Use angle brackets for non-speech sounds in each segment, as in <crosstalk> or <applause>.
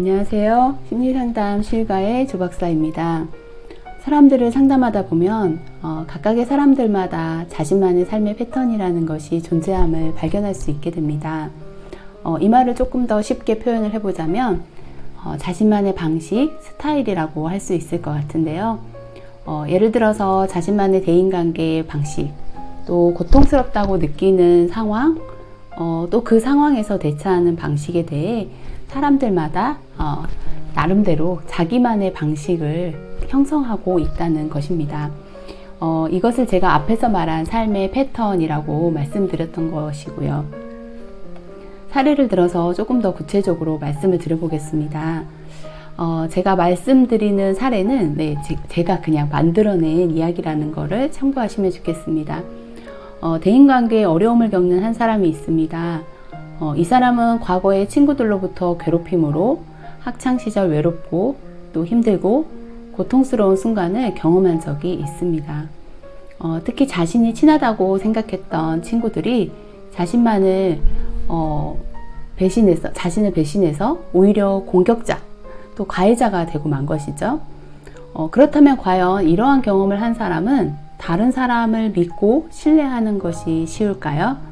안녕하세요. 심리상담 실가의 조박사입니다. 사람들을 상담하다 보면 어, 각각의 사람들마다 자신만의 삶의 패턴이라는 것이 존재함을 발견할 수 있게 됩니다. 어, 이 말을 조금 더 쉽게 표현을 해보자면 어, 자신만의 방식, 스타일이라고 할 수 있을 것 같은데요. 어, 예를 들어서 자신만의 대인관계 방식, 또 고통스럽다고 느끼는 상황, 어, 또그 상황에서 대처하는 방식에 대해 사람들마다 어, 나름대로 자기만의 방식을 형성하고 있다는 것입니다. 어, 이것을 제가 앞에서 말한 삶의 패턴이라고 말씀드렸던 것이고요. 사례를 들어서 조금 더 구체적으로 말씀을 드려보겠습니다. 어, 제가 말씀드리는 사례는 네, 제, 가 그냥 만들어낸 이야기라는 것을 참고하시면 좋겠습니다. 어, 대인관계에 어려움을 겪는 한 사람이 있습니다. 어, 이 사람은 과거에 친구들로부터 괴롭힘으로 학창시절 외롭고 또 힘들고 고통스러운 순간을 경험한 적이 있습니다. 어, 특히 자신이 친하다고 생각했던 친구들이 자신만을 어, 배신해서 자신을 배신해서 오히려 공격자 또 가해자가 되고 만 것이죠. 어, 그렇다면 과연 이러한 경험을 한 사람은 다른 사람을 믿고 신뢰하는 것이 쉬울까요?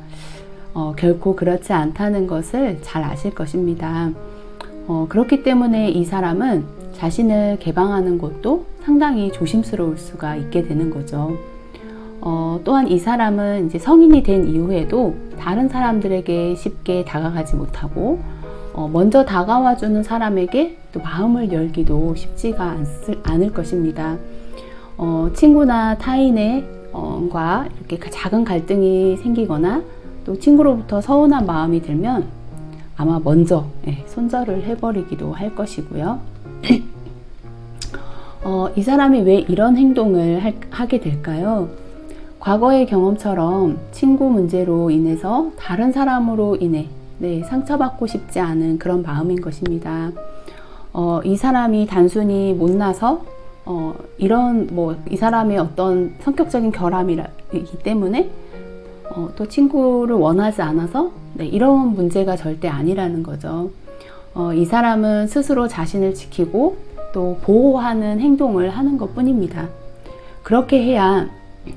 어, 결코 그렇지 않다는 것을 잘 아실 것입니다. 어, 그렇기 때문에 이 사람은 자신을 개방하는 것도 상당히 조심스러울 수가 있게 되는 거죠. 어, 또한 이 사람은 이제 성인이 된 이후에도 다른 사람들에게 쉽게 다가가지 못하고 어, 먼저 다가와주는 사람에게 또 마음을 열기도 쉽지가 않을, 것입니다. 어, 친구나 타인과 이렇게 작은 갈등이 생기거나 또 친구로부터 서운한 마음이 들면 아마 먼저 예, 손절을 해버리기도 할 것이고요. <clears throat> 어, 이 사람이 왜 이런 행동을 할, 하게 될까요? 과거의 경험처럼 친구 문제로 인해서 다른 사람으로 인해 네, 상처받고 싶지 않은 그런 마음인 것입니다. 어, 이 사람이 단순히 못나서 어, 이런 뭐 이 사람의 어떤 성격적인 결함이기 때문에 어, 또 친구를 원하지 않아서 네, 이런 문제가 절대 아니라는 거죠. 어, 이 사람은 스스로 자신을 지키고 또 보호하는 행동을 하는 것 뿐입니다. 그렇게 해야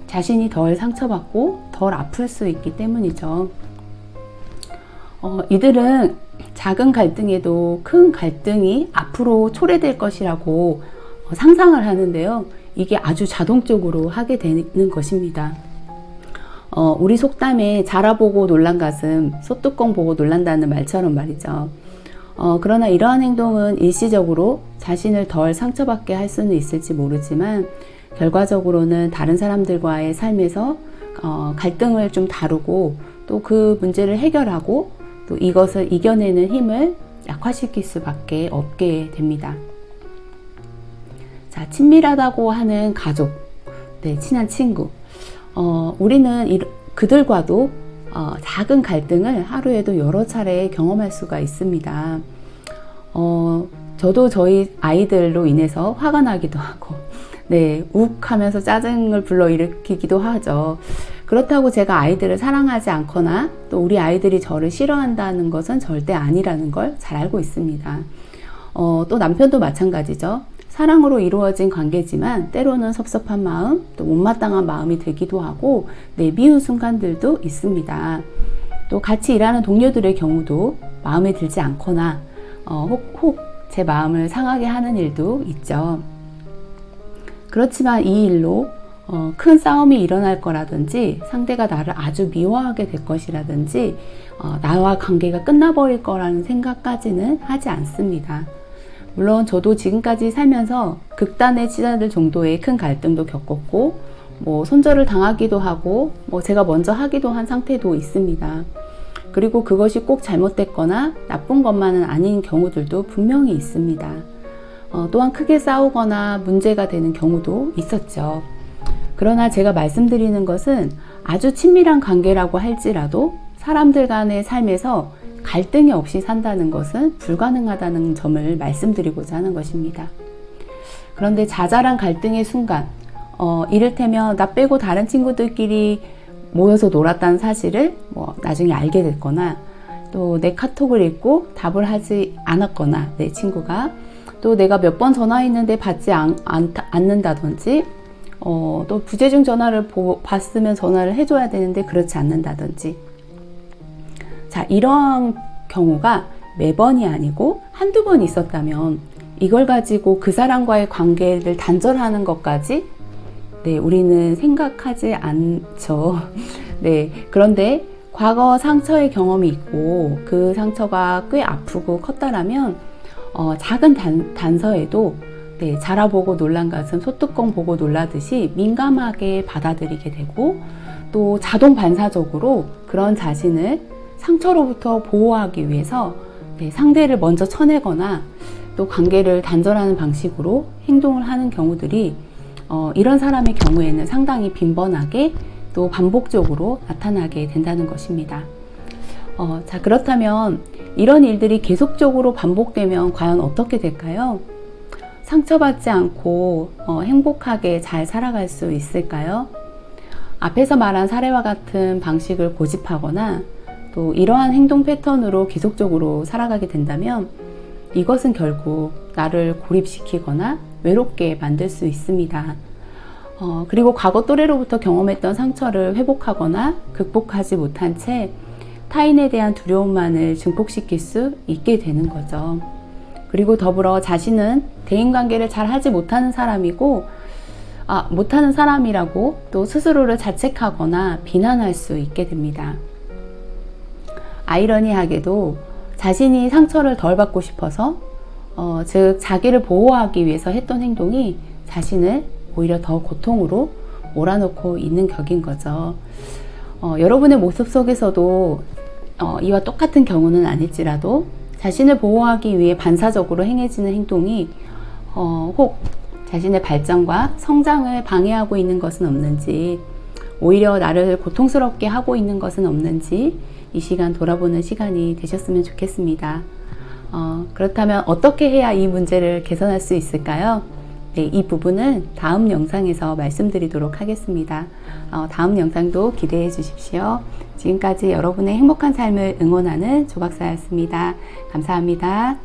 자신이 덜 상처받고 덜 아플 수 있기 때문이죠. 어, 이들은 작은 갈등에도 큰 갈등이 앞으로 초래될 것이라고 어, 상상을 하는데요. 이게 아주 자동적으로 하게 되는 것입니다. 어, 우리 속담에 자라보고 놀란 가슴, 소뚜껑 보고 놀란다는 말처럼 말이죠. 어, 그러나 이러한 행동은 일시적으로 자신을 덜 상처받게 할 수는 있을지 모르지만 결과적으로는 다른 사람들과의 삶에서 어, 갈등을 좀 다루고 또 그 문제를 해결하고 또 이것을 이겨내는 힘을 약화시킬 수밖에 없게 됩니다. 자, 친밀하다고 하는 가족, 네, 친한 친구. 어, 우리는 이, 그들과도 어, 작은 갈등을 하루에도 여러 차례 경험할 수가 있습니다. 어, 저도 저희 아이들로 인해서 화가 나기도 하고, 네, 욱 하면서 짜증을 불러일으키기도 하죠. 그렇다고 제가 아이들을 사랑하지 않거나 또 우리 아이들이 저를 싫어한다는 것은 절대 아니라는 걸 잘 알고 있습니다. 어, 또 남편도 마찬가지죠. 사랑으로 이루어진 관계지만 때로는 섭섭한 마음, 또 못마땅한 마음이 들기도 하고 네, 미운 순간들도 있습니다. 또 같이 일하는 동료들의 경우도 마음에 들지 않거나 어, 혹제 마음을 상하게 하는 일도 있죠. 그렇지만 이 일로 어, 큰 싸움이 일어날 거라든지 상대가 나를 아주 미워하게 될 것이라든지 어, 나와 관계가 끝나버릴 거라는 생각까지는 하지 않습니다. 물론 저도 지금까지 살면서 극단에 치닫을 정도의 큰 갈등도 겪었고 뭐 손절을 당하기도 하고 뭐 제가 먼저 하기도 한 상태도 있습니다. 그리고 그것이 꼭 잘못됐거나 나쁜 것만은 아닌 경우들도 분명히 있습니다. 어, 또한 크게 싸우거나 문제가 되는 경우도 있었죠. 그러나 제가 말씀드리는 것은 아주 친밀한 관계라고 할지라도 사람들 간의 삶에서 갈등이 없이 산다는 것은 불가능하다는 점을 말씀드리고자 하는 것입니다. 그런데 자잘한 갈등의 순간, 어, 이를테면 나 빼고 다른 친구들끼리 모여서 놀았다는 사실을 뭐 나중에 알게 됐거나 또 내 카톡을 읽고 답을 하지 않았거나 내 친구가 또 내가 몇 번 전화했는데 받지 않, 않, 않는다든지 어, 또 부재중 전화를 보, 봤으면 전화를 해줘야 되는데 그렇지 않는다든지 자 이런 경우가 매번이 아니고 한두 번 있었다면 이걸 가지고 그 사람과의 관계를 단절하는 것까지 네, 우리는 생각하지 않죠. <laughs> 네, 그런데 과거 상처의 경험이 있고 그 상처가 꽤 아프고 컸다라면 어, 작은 단, 단서에도 네, 자라보고 놀란 가슴 소뚜껑 보고 놀라듯이 민감하게 받아들이게 되고 또 자동 반사적으로 그런 자신을 상처로부터 보호하기 위해서 네, 상대를 먼저 쳐내거나 또 관계를 단절하는 방식으로 행동을 하는 경우들이 어, 이런 사람의 경우에는 상당히 빈번하게 또 반복적으로 나타나게 된다는 것입니다. 어, 자, 그렇다면 이런 일들이 계속적으로 반복되면 과연 어떻게 될까요? 상처받지 않고 어, 행복하게 잘 살아갈 수 있을까요? 앞에서 말한 사례와 같은 방식을 고집하거나 또 이러한 행동 패턴으로 계속적으로 살아가게 된다면 이것은 결국 나를 고립시키거나 외롭게 만들 수 있습니다. 어, 그리고 과거 또래로부터 경험했던 상처를 회복하거나 극복하지 못한 채 타인에 대한 두려움만을 증폭시킬 수 있게 되는 거죠. 그리고 더불어 자신은 대인관계를 잘 하지 못하는 사람이고, 아, 못하는 사람이라고 또 스스로를 자책하거나 비난할 수 있게 됩니다. 아이러니하게도 자신이 상처를 덜 받고 싶어서, 어, 즉, 자기를 보호하기 위해서 했던 행동이 자신을 오히려 더 고통으로 몰아넣고 있는 격인 거죠. 어, 여러분의 모습 속에서도 어, 이와 똑같은 경우는 아닐지라도 자신을 보호하기 위해 반사적으로 행해지는 행동이 어, 혹 자신의 발전과 성장을 방해하고 있는 것은 없는지 오히려 나를 고통스럽게 하고 있는 것은 없는지 이 시간 돌아보는 시간이 되셨으면 좋겠습니다. 어, 그렇다면 어떻게 해야 이 문제를 개선할 수 있을까요? 네, 이 부분은 다음 영상에서 말씀드리도록 하겠습니다. 어, 다음 영상도 기대해 주십시오. 지금까지 여러분의 행복한 삶을 응원하는 조박사였습니다. 감사합니다.